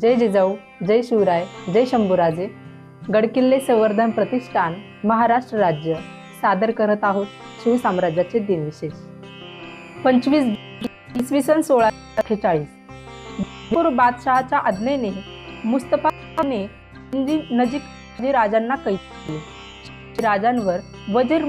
जय जिजाऊ जय शिवराय जय शंभूराजे. गडकिल्ले संवर्धन प्रतिष्ठान महाराष्ट्र राज्य. सादर करत आहोत शिवसाम्राज्याचे दिनविशेष. पंचवीस इसवी सन सोळा अठ्ठेचाळीस. बादशहाच्या आज्ञेने मुस्तफाने नजीक राजांना कैद केले. राजांवर वजीर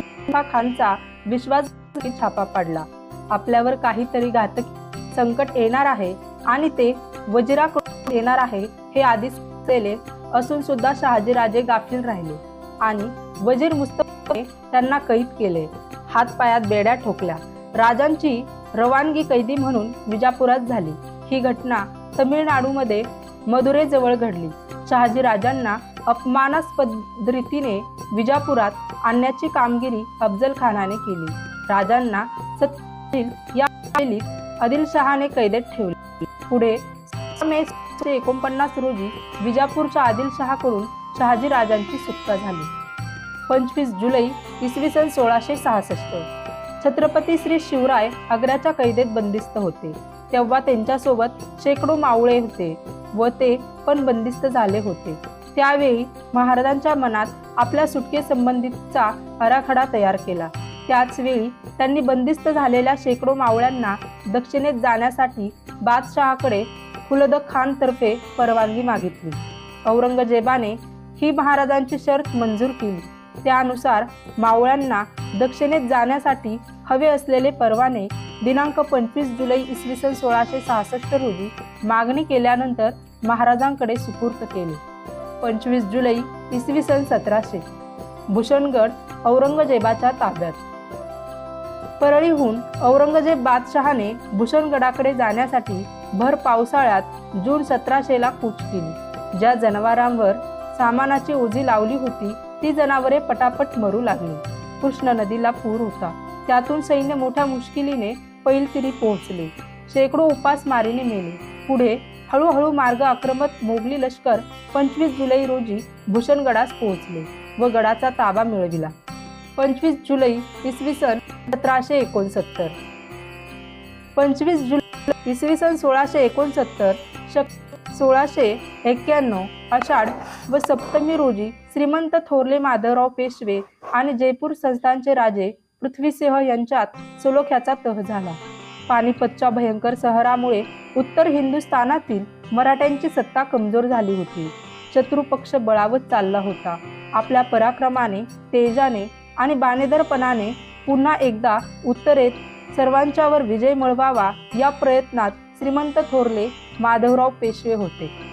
खानचा विश्वास छापा पाडला. आपल्यावर काहीतरी घातक संकट येणार आहे आणि ते वजिराकडून येणार आहे हे आधीच केले असून सुद्धा शहाजीराजे गाफील राहिले आणि वजीर मुस्तफाने त्यांना कैद केले. हातपायात बेड्या ठोकल्या. राजांची रवानगी कैदी म्हणून विजापुरात झाली. ही घटना तमिळनाडूमध्ये मदुरेजवळ घडली. शहाजी राजांना अपमानास्पद रीतीने विजापुरात आणण्याची कामगिरी अफजल खानाने केली. राजांना सत्तील या आदिलशहाने कैदेत ठेवले. पुढे मे एकोणपन्नास रोजी विजापूरच्या आदिलशहाकडून शहाजी राजांची सुटका झाली. पंचवीस जुलै इसवी सन सोळाशे सहासष्ट. छत्रपती श्री शिवराय आग्र्याच्या कैदेत बंदिस्त होते. तेव्हा त्यांच्यासोबत शेकडो मावळे होते व ते पण बंदिस्त झाले होते. त्यावेळी महाराजांच्या मनात आपल्या सुटकेसंबंधीचा आराखडा तयार केला. त्याचवेळी त्यांनी बंदिस्त झालेल्या शेकडो मावळ्यांना दक्षिणेत जाण्यासाठी बादशहाकडे खुलद खानतर्फे परवानगी मागितली. औरंगजेबाने ही महाराजांची शर्त मंजूर केली. त्यानुसार मावळ्यांना दक्षिणेत जाण्यासाठी हवे असलेले परवाने दिनांक पंचवीस जुलै इसवी सन सोळाशे सहासष्ट रोजी मागणी केल्यानंतर महाराजांकडे सुपूर्त केले. पंचवीस जुलै इसवी सन सतराशे. भूषणगड औरंगजेबाच्या ताब्यात. परळीहून औरंगजेब बादशहाने भूषणगडाकडे जाण्यासाठी भर पावसाळ्यात जून सतराशेला कूच केली. ज्या जनावरांवर सामानाची ओझी लावली होती ती जनावरे पटापट मरू लागली. कृष्ण नदीला पूर होता. त्यातून सैन्य मोठ्या मुश्किलीने पैलतिरी पोहोचले. शेकडो उपासमारीने मेले. पुढे हळूहळू मार्ग आक्रमक मोगली लष्कर पंचवीस जुलै रोजी भूषणगडास पोहोचले व गडाचा ताबा मिळविला. पंचवीस जुलै इसवी सन सतराशे एकोणसत्तर. पंचवीस जुलै इसवी सन सोळाशे एकोणसत्तर शक सोळाशे एक्क्याण्णव आषाढ व सप्तमी रोजी श्रीमंत थोरले माधवराव पेशवे आणि जयपूर संस्थानचे राजे पृथ्वीसिंह यांच्यात सलोख्याचा तह झाला. पानिपतच्या भयंकर सहरामुळे उत्तर हिंदुस्थानातील मराठ्यांची सत्ता कमजोर झाली होती. शत्रुपक्ष बळावत चालला होता. आपल्या पराक्रमाने तेजाने आणि बाणेदरपणाने पुन्हा एकदा उत्तरेत सर्वांच्यावर विजय मिळवावा या प्रयत्नात श्रीमंत थोरले माधवराव पेशवे होते.